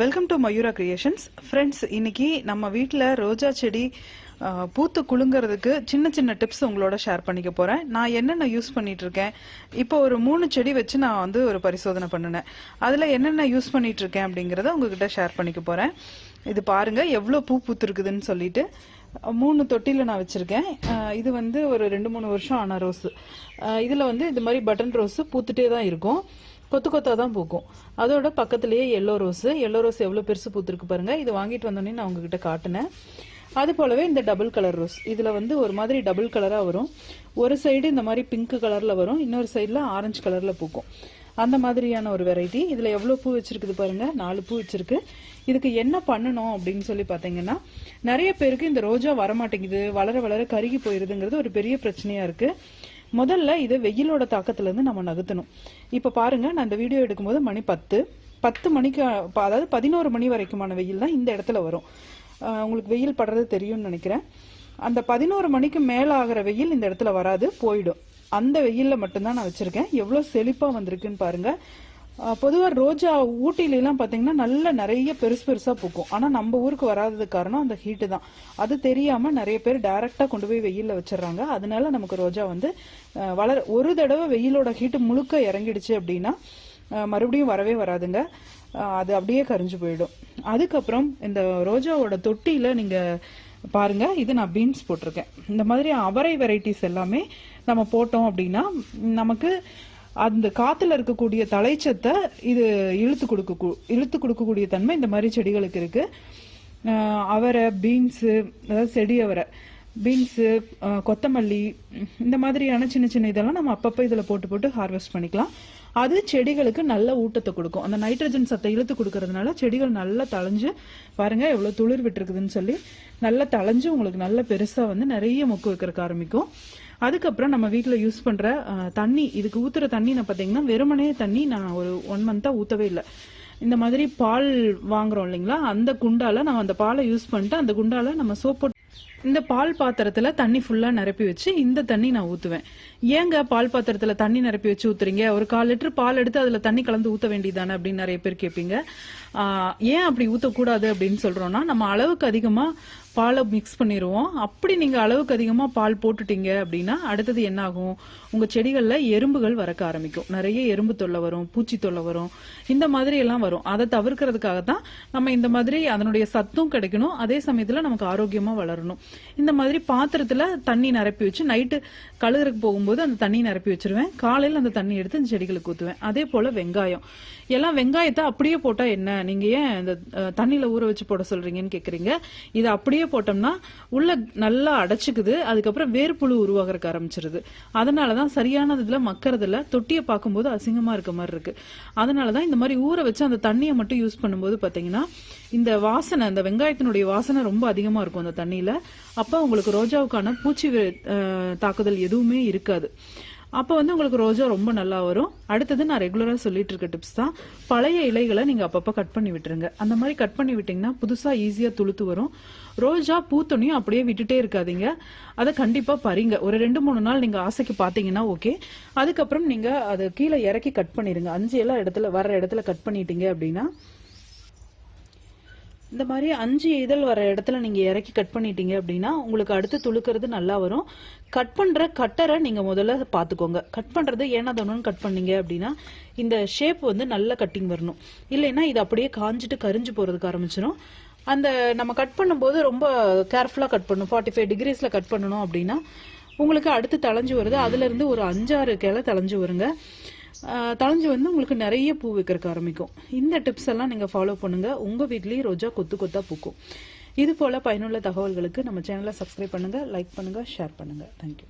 Welcome to Mayura creations friends இன்னைக்கு நம்ம வீட்டில் ரோஜா செடி பூத்து குலுங்கிறதுக்கு சின்ன சின்ன டிப்ஸ் உங்களோட ஷேர் பண்ணிக்க போகிறேன் நான் என்னென்ன யூஸ் பண்ணிட்டு இருக்கேன்? இப்போ ஒரு மூணு செடி வச்சு நான் வந்து ஒரு பரிசோதனை பண்ணினேன். அதில் என்னென்ன யூஸ் பண்ணிட்டு இருக்கேன் அப்படிங்கிறத உங்ககிட்ட ஷேர் பண்ணிக்க போகிறேன் இது பாருங்க எவ்வளோ பூ பூத்துருக்குதுன்னு சொல்லிட்டு. மூணு தொட்டியில் நான் வச்சுருக்கேன். இது வந்து ஒரு ரெண்டு மூணு வருஷம் ஆன ரோஸு இதில் வந்து இது மாதிரி பட்டன் ரோஸு பூத்துட்டே தான் இருக்கும். கொத்து கொத்தா தான் பூக்கும். அதோட பக்கத்துலயே எல்லோ ரோஸ் எல்லோ ரோஸ் எவ்வளோ பெருசு பூத்துருக்கு பாருங்க. இது வாங்கிட்டு வந்தோடனே நான் உங்ககிட்ட காட்டினேன். அது போலவே இந்த டபுள் கலர் ரோஸ் இதுல வந்து ஒரு மாதிரி டபுள் கலரா வரும். ஒரு சைடு இந்த மாதிரி பிங்க் கலர்ல வரும். இன்னொரு சைடுல ஆரஞ்சு கலர்ல பூக்கும். அந்த மாதிரியான ஒரு வெரைட்டி இதுல எவ்வளவு பூ வச்சிருக்குது பாருங்க. நாலு பூ வச்சிருக்கு. இதுக்கு என்ன பண்ணணும் அப்படின்னு சொல்லி பாத்தீங்கன்னா நிறைய பேருக்கு இந்த ரோஜா வரமாட்டேங்குது. வளர வளர கருகி போயிருதுங்கிறது ஒரு பெரிய பிரச்சனையா இருக்கு. முதல்ல இதை வெயிலோட தாக்கத்துலேருந்து நம்ம நகர்த்தணும். இப்போ பாருங்கள் நான் இந்த வீடியோ எடுக்கும்போது மணி பத்து. பத்து மணிக்கு அதாவது பதினோரு மணி வரைக்குமான வெயில் தான் இந்த இடத்துல வரும். உங்களுக்கு வெயில் படுறது தெரியும்னு நினைக்கிறேன். அந்த பதினோரு மணிக்கு மேலே ஆகிற வெயில் இந்த இடத்துல வராது போயிடும். அந்த வெயிலில் மட்டும்தான் நான் வச்சுருக்கேன். எவ்வளோ செழிப்பாக வந்திருக்குன்னு பாருங்கள் பொதுவாக ரோஜா ஊட்டில பார்த்தீங்கன்னா நல்ல நிறைய பெருசு பெருசாக பூக்கும். ஆனால் நம்ம ஊருக்கு வராததுக்கு காரணம் அந்த ஹீட்டு தான். அது தெரியாமல் நிறைய பேர் டைரெக்டாக கொண்டு போய் வெயிலில் வச்சிடுறாங்க அதனால நமக்கு ரோஜா வந்து வளர ஒரு தடவை வெயிலோட ஹீட்டு முழுக்க இறங்கிடுச்சு அப்படின்னா மறுபடியும் வரவே வராதுங்க. அது அப்படியே கரிஞ்சு போயிடும். அதுக்கப்புறம் இந்த ரோஜாவோட தொட்டியில் நீங்கள் பாருங்க இது நான் பீன்ஸ் போட்டிருக்கேன். இந்த மாதிரி அவரை வெரைட்டிஸ் எல்லாமே நம்ம போட்டோம் அப்படின்னா நமக்கு அந்த காத்துல இருக்கக்கூடிய தலைச்சத்தை இது இழுத்து கொடுக்க இழுத்து கொடுக்கக்கூடிய தன்மை இந்த மாதிரி செடிகளுக்கு இருக்கு. அவரை பீன்ஸு அதாவது செடி அவரை. பீன்ஸு கொத்தமல்லி இந்த மாதிரியான சின்ன சின்ன இதெல்லாம் நம்ம அப்பப்போ இதில் போட்டு போட்டு ஹார்வெஸ்ட் பண்ணிக்கலாம். அது செடிகளுக்கு நல்ல ஊட்டத்தை கொடுக்கும். அந்த நைட்ரஜன் சத்தை இழுத்து கொடுக்கறதுனால செடிகள் நல்லா தளைஞ்சு பாருங்க எவ்வளோ துளிர் விட்டுருக்குதுன்னு சொல்லி நல்லா தளைஞ்சு உங்களுக்கு நல்ல பெருசாக வந்து நிறைய மொக்கு வைக்கிறதுக்கு ஆரம்பிக்கும். அதுக்கப்புறம் நம்ம வீட்டில் யூஸ் பண்ற தண்ணி இதுக்கு ஊத்துற தண்ணி நான் பார்த்தீங்கன்னா வெறுமனே தண்ணி நான் ஒரு ஒன் மந்தா ஊத்தவே இல்லை. இந்த மாதிரி பால் வாங்குறோம் இல்லைங்களா? அந்த குண்டால நான் அந்த பாலை யூஸ் பண்ணிட்டு அந்த குண்டால நம்ம சோப்பு இந்த பால் பாத்திரத்துல தண்ணி ஃபுல்லா நிரப்பி வச்சு இந்த தண்ணி நான் ஊத்துவேன். ஏங்க பால் பாத்திரத்துல தண்ணி நிரப்பி வச்சு ஊத்துறீங்க? ஒரு கால் லிட்டர் பால் எடுத்து அதுல தண்ணி கலந்து ஊத்த வேண்டியதானே அப்படின்னு நிறைய பேர் கேட்பீங்க ஏன் அப்படி ஊத்தக்கூடாது அப்படின்னு சொல்றோம்னா நம்ம அளவுக்கு அதிகமா பாலை மிக்ஸ் பண்ணிடுவோம் அப்படி நீங்கள் அளவுக்கு அதிகமாக பால் போட்டுட்டீங்க அப்படின்னா அடுத்தது என்ன ஆகும் செடிகளில் எறும்புகள் வரக்க ஆரம்பிக்கும். நிறைய எறும்பு தொல்லை வரும் பூச்சி தொல்லை வரும். இந்த மாதிரி எல்லாம் வரும். அதை தவிர்க்கிறதுக்காக தான் நம்ம இந்த மாதிரி அதனுடைய சத்தும் கிடைக்கணும். அதே சமயத்தில் நமக்கு ஆரோக்கியமாக வளரணும். இந்த மாதிரி பாத்திரத்தில் தண்ணி நிரப்பி வச்சு நைட்டு கழுகுறதுக்கு போகும்போது அந்த தண்ணி நிரப்பி வச்சிருவேன். காலையில் அந்த தண்ணி எடுத்து அந்த செடிகளுக்கு ஊற்றுவேன் அதே போல் வெங்காயம். எல்லாம் வெங்காயத்தை அப்படியே போட்டால் என்ன? நீங்கள் ஏன் இந்த தண்ணியில் ஊற வச்சு போட சொல்கிறீங்கன்னு கேட்குறீங்க இதை அப்படியே போட்டோம்னா உள்ள நல்லா அடைச்சிக்குது அதுக்கப்புறம் வேர்ப்புழு உருவாகிறதுக்கு ஆரம்பிச்சிருது. அதனாலதான் சரியான இதுல மக்கறதுல தொட்டியை பார்க்கும்போது அசிங்கமா இருக்க மாதிரி இருக்கு. அதனாலதான் இந்த மாதிரி ஊற வச்சு அந்த தண்ணியை மட்டும் யூஸ் பண்ணும்போது பாத்தீங்கன்னா இந்த வாசனை அந்த வெங்காயத்தினுடைய வாசனை ரொம்ப அதிகமா இருக்கும் அந்த தண்ணியில. அப்ப உங்களுக்கு ரோஜாவுக்கான பூச்சி தாக்குதல் எதுவுமே இருக்காது. அப்போ வந்து உங்களுக்கு ரோஜா ரொம்ப நல்லா வரும். அடுத்தது நான் ரெகுலராக சொல்லிட்டு இருக்க டிப்ஸ் தான். பழைய இலைகளை நீங்கள் அப்பப்போ கட் பண்ணி விட்டுருங்க. அந்த மாதிரி கட் பண்ணி விட்டீங்கன்னா புதுசாக ஈஸியாக துளுத்து வரும். ரோஜா பூத்தொன்னையும் அப்படியே விட்டுட்டே இருக்காதீங்க. அதை கண்டிப்பாக பறிங்க. ஒரு ரெண்டு மூணு நாள் நீங்கள் ஆசைக்கு பார்த்தீங்கன்னா ஓகே அதுக்கப்புறம் நீங்கள் அதை கீழே இறக்கி கட் பண்ணிடுங்க அஞ்சு எல்லாம் இடத்துல வர்ற இடத்துல கட் பண்ணிட்டீங்க அப்படின்னா இந்த மாதிரி அஞ்சு இதழ் வர இடத்துல நீங்க இறக்கி கட் பண்ணிட்டீங்க அப்படின்னா உங்களுக்கு அடுத்து துளுக்கிறது நல்லா வரும். கட் பண்ற கட்டரை நீங்க முதல்ல பாத்துக்கோங்க. கட் பண்றது ஏன்னா தோணுன்னு கட் பண்ணீங்க அப்படின்னா இந்த ஷேப் வந்து நல்ல கட்டிங் வரணும். இல்லைன்னா இது அப்படியே காஞ்சிட்டு கரிஞ்சு போறதுக்கு ஆரம்பிச்சிடும் அந்த நம்ம கட் பண்ணும்போது ரொம்ப கேர்ஃபுல்லா கட் பண்ணணும். ஃபார்ட்டி ஃபைவ் டிகிரிஸ்ல கட் பண்ணணும் அப்படின்னா உங்களுக்கு அடுத்து தளைஞ்சு வருது. அதுல இருந்து ஒரு அஞ்சாறு கிளை தளைஞ்சு வருங்க. தளைஞ்சு வந்து உங்களுக்கு நிறைய பூ வைக்கிறதுக்கு ஆரம்பிக்கும். இந்த டிப்ஸ் எல்லாம் நீங்க ஃபாலோ பண்ணுங்க. உங்க வீட்லயும் ரோஜா கொத்து கொத்தா பூக்கும். இது போல பயனுள்ள தகவல்களுக்கு நம்ம சேனலை சப்ஸ்கிரைப் பண்ணுங்க லைக் பண்ணுங்க ஷேர் பண்ணுங்க. தேங்க்யூ